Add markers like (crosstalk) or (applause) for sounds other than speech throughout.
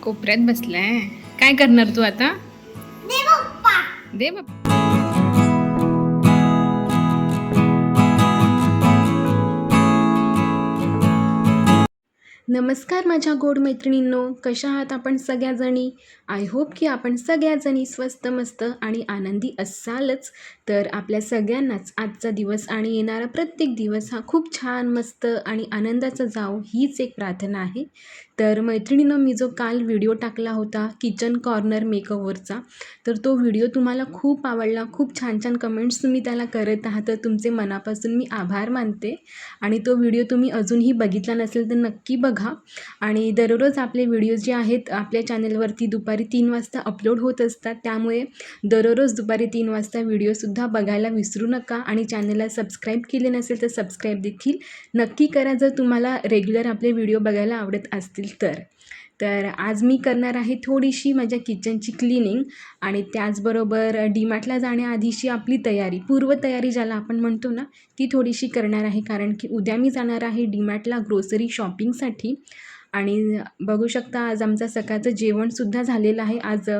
बसले कोपऱ्यात बसलाय. काय करणार तू आता? दे पप्पा. दे बाप नमस्कार माझ्या गोड मैत्रिणींनो कशा आहात आपण सगळ्याजणी? आय होप की आपण सगळ्याजणी स्वस्त मस्त आणि आनंदी असालच. तर आपल्या सगळ्यांनाच आजचा दिवस आणि येणारा प्रत्येक दिवस हा खूप छान मस्त आणि आनंदाचा जावो हीच एक प्रार्थना आहे. तर मैत्रिणीनं मी जो काल व्हिडिओ टाकला होता किचन कॉर्नर मेकओवरचा तर तो व्हिडिओ तुम्हाला खूप आवडला. खूप छान छान कमेंट्स तुम्ही त्याला करत आहात. तर तुमचे मनापासून मी आभार मानते. आणि तो व्हिडिओ तुम्ही अजूनही बघितला नसेल तर नक्की बघा. आणि दररोज आपले व्हिडिओ जे आहेत आपल्या चॅनलवरती दुपारी तीन वाजता अपलोड होत असतात. त्यामुळे दररोज दुपारी तीन वाजता व्हिडिओसुद्धा बघायला विसरू नका. आणि चॅनलला सबस्क्राईब केले नसेल तर सबस्क्राईब देखील नक्की करा. जर तुम्हाला रेग्युलर आपले व्हिडिओ बघायला आवडत असतील तर. तर आज मी करणार आहे थोडीशी माझ्या किचनची क्लिनिंग आणि त्याचबरोबर डीमार्टला जाण्याआधीची आपली तयारी पूर्वतयारी ज्याला आपण म्हणतो ना ती थोडीशी करणार आहे. कारण की उद्या मी जाणार आहे डीमार्टला ग्रोसरी शॉपिंगसाठी आणि बघू शकता आज आमचं सकाळचं जेवणसुद्धा झालेलं आहे. आज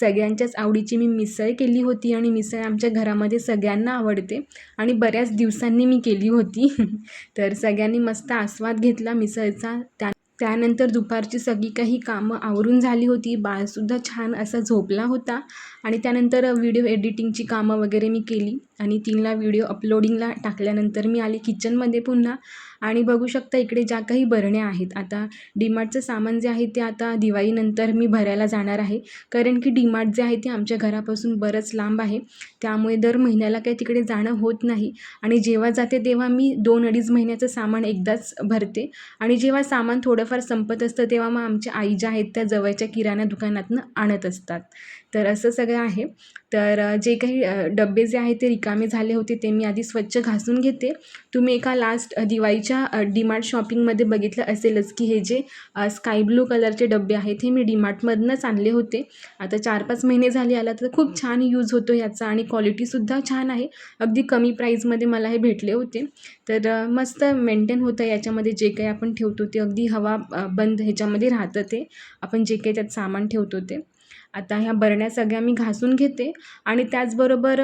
सगळ्यांच्याच आवडीची मी मिसळ केली होती आणि मिसळ आमच्या घरामध्ये सगळ्यांना आवडते. आणि बऱ्याच दिवसांनी मी केली होती. (laughs) तर सगळ्यांनी मस्त आस्वाद घेतला मिसळचा. त्या त्यानंतर दुपारची सगळी काही कामं आवरून झाली होती. बाळसुद्धा छान असा झोपला होता. आणि त्यानंतर व्हिडिओ एडिटिंगची कामं वगैरे मी केली आणि तीनला व्हिडिओ अपलोडिंगला टाकल्यानंतर मी आली किचनमध्ये पुन्हा. आणि बघू शकता इकडे ज्या काही बरण्या आहेत आता डीमार्टचं सामान जे आहे ते आता दिवाळीनंतर मी भरायला जाणार आहे. कारण की डीमार्ट जे आहे ते आमच्या घरापासून बरंच लांब आहे. त्यामुळे दर महिन्याला काही तिकडे जाणं होत नाही. आणि जेव्हा जाते तेव्हा मी दोन अडीच महिन्याचं सामान एकदाच भरते. आणि जेव्हा सामान थोडंफार संपत असतं तेव्हा मग आमच्या आई ज्या आहेत त्या जवळच्या किराणा दुकानातनं आणत असतात. तर असं सगळं आहे. तर जे काही डबे जे आहे ते रिकामे झाले होते ते मी आधी स्वच्छ घासून घेते. तुम्ही एका लास्ट दिवाळीच्या डीमार्ट शॉपिंगमध्ये बघितलं असेलच की हे जे स्काय ब्लू कलरचे डबे आहेत हे मी डीमार्टमधनंच आणले होते. आता चार पाच महिने झाले आला तर खूप छान यूज होतो याचा आणि क्वालिटीसुद्धा छान आहे. अगदी कमी प्राईजमध्ये मला हे भेटले होते. तर मस्त मेंटेन होतं याच्यामध्ये जे काही आपण ठेवतो ते अगदी हवा बंद ह्याच्यामध्ये राहतं ते. आपण जे काही त्यात सामान ठेवतो ते. आता ह्या बरण्या सगळ्या मी घासून घेते. आणि त्याचबरोबर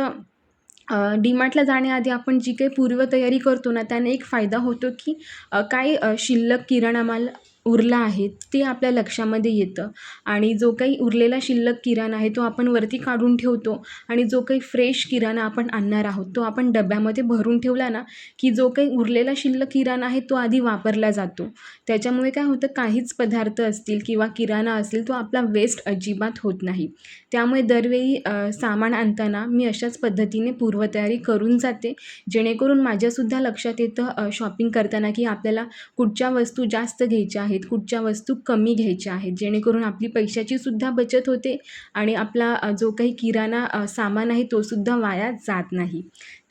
डीमार्टला जाण्याआधी आपण जी काही पूर्वतयारी करतो ना त्याने एक फायदा होतो की काही शिल्लक किराणा माल उरला आहे ते आपल्या लक्षामध्ये येतं. आणि जो काही उरलेला शिल्लक किराणा आहे तो आपण वरती काढून ठेवतो आणि जो काही फ्रेश किराणा आपण आणणार आहोत तो आपण डब्यामध्ये भरून ठेवला ना की जो काही उरलेला शिल्लक किराणा आहे तो आधी वापरला जातो. त्याच्यामुळे काय होतं काहीच पदार्थ असतील किंवा किराणा असेल तो आपला वेस्ट अजिबात होत नाही. त्यामुळे दरवेळी सामान आणताना मी अशाच पद्धतीने पूर्वतयारी करून जाते जेणेकरून माझ्यासुद्धा लक्षात येतं शॉपिंग करताना की आपल्याला कुठच्या वस्तू जास्त घ्यायच्या आहेत कुठच्या वस्तू कमी घ्यायच्या आहेत जेणेकरून आपली पैशाची सुद्धा बचत होते आणि आपला जो काही किराणा सामान आहे तो सुद्धा वाया जात नाही.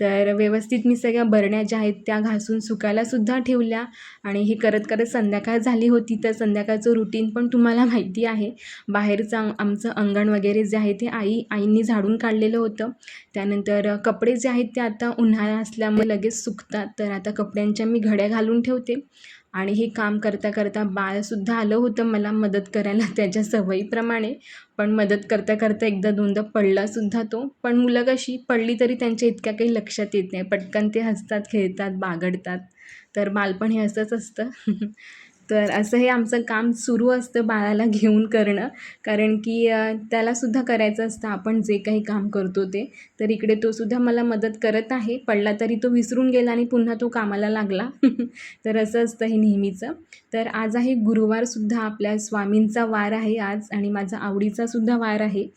तर व्यवस्थित मी सगळ्या बरण्या ज्या आहेत त्या घासून सुकायलासुद्धा ठेवल्या. आणि हे करत करत संध्याकाळ झाली होती तर संध्याकाळचं रुटीन पण तुम्हाला माहिती आहे. बाहेरचं आम- आमचं अंगण वगैरे जे आहे ते आई आईंनी झाडून काढलेलं होतं. त्यानंतर कपडे जे आहेत ते आता उन्हाळा असल्यामुळे लगेच सुकतात. तर आता कपड्यांच्या मी घड्या घालून ठेवते. आणि हे काम करता करता बाळसुद्धा आलं होतं मला मदत करायला (laughs) त्याच्या सवयीप्रमाणे. पण मदत करता करता एकदा दोनदा पडलासुद्धा तो. पण मुलं कशी पडली तरी त्यांच्या इतक्या काही लक्षात येत नाही. पटकन ते हसतात खेळतात बागडतात. तर बालपण हे असंच असतं. (laughs) तर असं हे आमचं काम सुरू असतं बाळाला घेऊन करणं. कारण की त्यालासुद्धा करायचं असतं. आपण जे काही काम करतो ते. तर इकडे तो सुद्धा मला मदत करत आहे. पडला तरी तो विसरून गेला आणि पुन्हा तो कामाला लागला. (laughs) तर असं असतं हे नेहमीचं. तर आज आहे गुरुवारसुद्धा आपल्या स्वामींचा वार आहे आज. आणि माझा आवडीचासुद्धा वार आहे.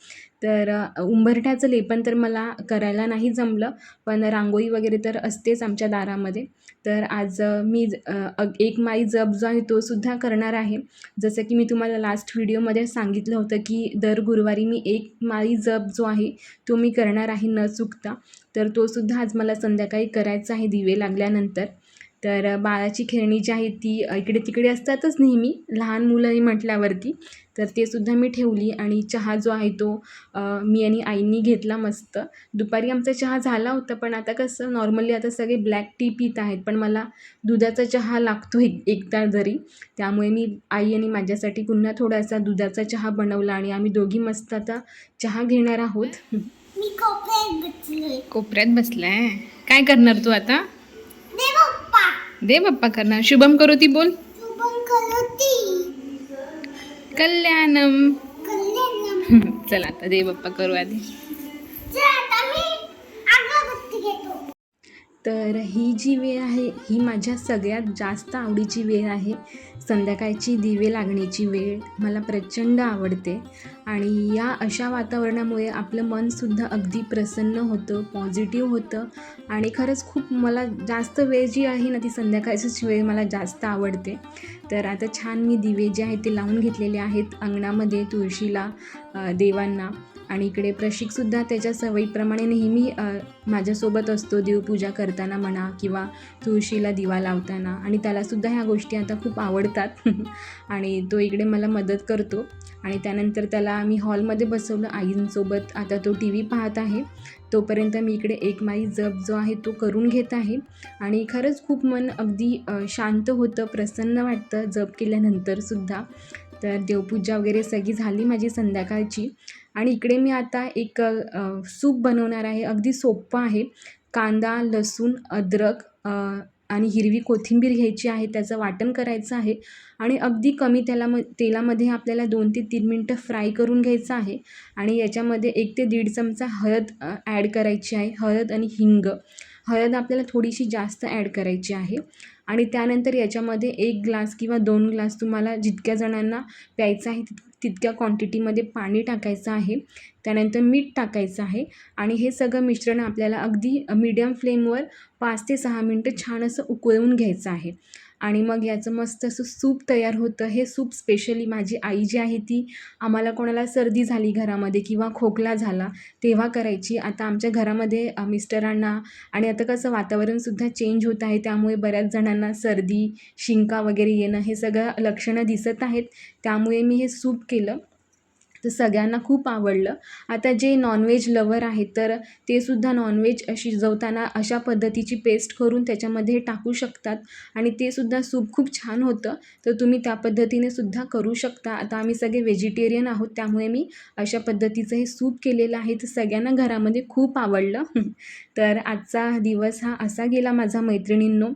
तर उंबरठ्याचं लेपन तर मला करायला नाही जमलं पण रांगोळी वगैरे तर असतेच आमच्या दारामध्ये. तर आज मी अग- एक माई जप जो आहे तो सुद्धा करणार आहे. जसं की मी तुम्हाला लास्ट व्हिडिओमध्ये सांगितलं होतं की दर गुरुवारी मी एक माई जप जो आहे तो मी करणार आहे न चुकता. तर तो सुद्धा आज मला संध्याकाळी करायचा आहे दिवे लागल्यानंतर. तर बाळाची खेळणी जी आहे ती इकडे तिकडे असतातच नेहमी लहान मुलं म्हटल्यावरती. तर ते सुद्धा मी ठेवली आणि चहा जो आहे तो मी आणि आईंनी घेतला मस्त. दुपारी आमचा चहा झाला होता पण आता कसं नॉर्मली आता सगळे ब्लॅक टी पित आहेत पण मला दुधाचा चहा लागतो एक एकदा जरी. त्यामुळे मी आई आणि माझ्यासाठी पुन्हा थोडासा दुधाचा चहा बनवला आणि आम्ही दोघी मस्त आता चहा घेणार आहोत. मी कोपऱ्यात बसलोय. कोपऱ्यात बसलाय? काय करणार तू आता? दे बाप्पा करणार. शुभम करोती बोल. कल्याणम. कल्याण (laughs) चला आता दे बाप्पा करू आधी. तर ही जी वेळ आहे ही माझ्या सगळ्यात जास्त आवडीची वेळ आहे. संध्याकाळची दिवे लागण्याची वेळ मला प्रचंड आवडते. आणि या अशा वातावरणामुळे आपलं मनसुद्धा अगदी प्रसन्न होतं पॉझिटिव्ह होतं. आणि खरंच खूप मला जास्त वेळ जी आहे ना ती संध्याकाळचीच वेळ मला जास्त आवडते. तर आता छान मी दिवे जे आहेत ते लावून घेतलेले आहेत अंगणामध्ये तुळशीला देवांना. आणि इकडे प्रशिकसुद्धा त्याच्या सवयीप्रमाणे नेहमी माझ्यासोबत असतो देवपूजा करताना म्हणा किंवा तुळशीला दिवा लावताना. आणि त्यालासुद्धा ह्या गोष्टी आता खूप आवडतात. (laughs) आणि तो इकडे मला मदत करतो. आणि त्यानंतर त्याला आम्ही हॉलमध्ये बसवलं आईंसोबत. आता तो टी व्ही पाहत आहे. तोपर्यंत मी इकडे एक माई जप जो आहे तो करून घेत आहे. आणि खरंच खूप मन अगदी शांत होतं प्रसन्न वाटतं जप केल्यानंतरसुद्धा तर देवपूजा वगैरे सगळी झाली माझी संध्याकाळची. आणि इकडे मी आता एक सूप बनवणार आहे. अगदी सोपं आहे. कांदा लसूण अद्रक आणि हिरवी कोथिंबीर घ्यायची आहे त्याचं वाटण करायचं आहे आणि अगदी कमी त्याला म तेलामध्ये आपल्याला दोन ते तीन मिनटं फ्राय करून घ्यायचं आहे आणि याच्यामध्ये एक ते दीड चमचा हळद ॲड करायची आहे. हळद आणि हिंग. हळद आपल्याला थोडीशी जास्त ॲड करायची आहे आणि त्यानंतर याच्यामध्ये एक ग्लास किंवा दोन ग्लास तुम्हाला जितक्या जणांना प्यायचं आहे तितकं तितक्या क्वांटिटीमध्ये पाणी टाकायचं आहे. त्यानंतर मीठ टाकायचं आहे. आणि हे सगळं मिश्रण आपल्याला अगदी मीडियम फ्लेमवर पाच ते सहा मिनटं छान असं उकळवून घ्यायचं आहे. आणि मग याचं मस्त असं सूप तयार होतं. हे सूप स्पेशली माझी आई जी आहे ती आम्हाला कोणाला सर्दी झाली घरामध्ये किंवा खोकला झाला तेव्हा करायची. आता आमच्या घरामध्ये मिस्टरांना आणि आता कसं वातावरणसुद्धा चेंज होत आहे. त्यामुळे बऱ्याच जणांना सर्दी शिंका वगैरे येणं हे सगळं लक्षणं दिसत आहेत. त्यामुळे मी हे सूप केलं. तर सगळ्यांना खूप आवडलं. आता जे नॉनव्हेज लवर आहेत तर ते सुद्धा नॉनव्हेज शिजवताना अशा पद्धतीची पेस्ट करून त्याच्यामध्ये टाकू शकतात. आणि ते सुद्धा सूप खूप छान होतं. तर तुम्ही त्या पद्धतीने सुद्धा करू शकता. आता आम्ही सगळे व्हेजिटेरियन आहोत त्यामुळे मी अशा पद्धतीचं हे सूप केलेलं आहे तर सगळ्यांना घरामध्ये खूप आवडलं. (laughs) तर आजचा दिवस हा असा गेला माझा मैत्रिणींनो.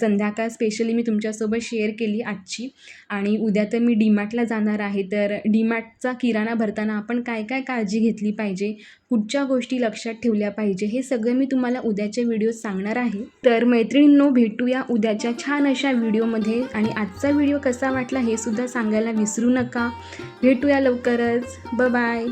संध्याकाळ स्पेशली मी तुमच्यासोबत शेअर केली आजची. आणि उद्या तर मी डीमार्टला जाणार आहे. तर डीमार्टचा किराणा भरताना आपण काय काय काळजी घेतली पाहिजे? कुठच्या गोष्टी लक्षात ठेवल्या पाहिजे. हे सगळं मी तुम्हाला उद्याच्या व्हिडिओत सांगणार आहे. तर मैत्रिणींनो भेटूया उद्याच्या छान अशा व्हिडिओमध्ये. आणि आजचा व्हिडिओ कसा वाटला हे सुद्धा सांगायला विसरू नका. भेटूया लवकरच. ब बाय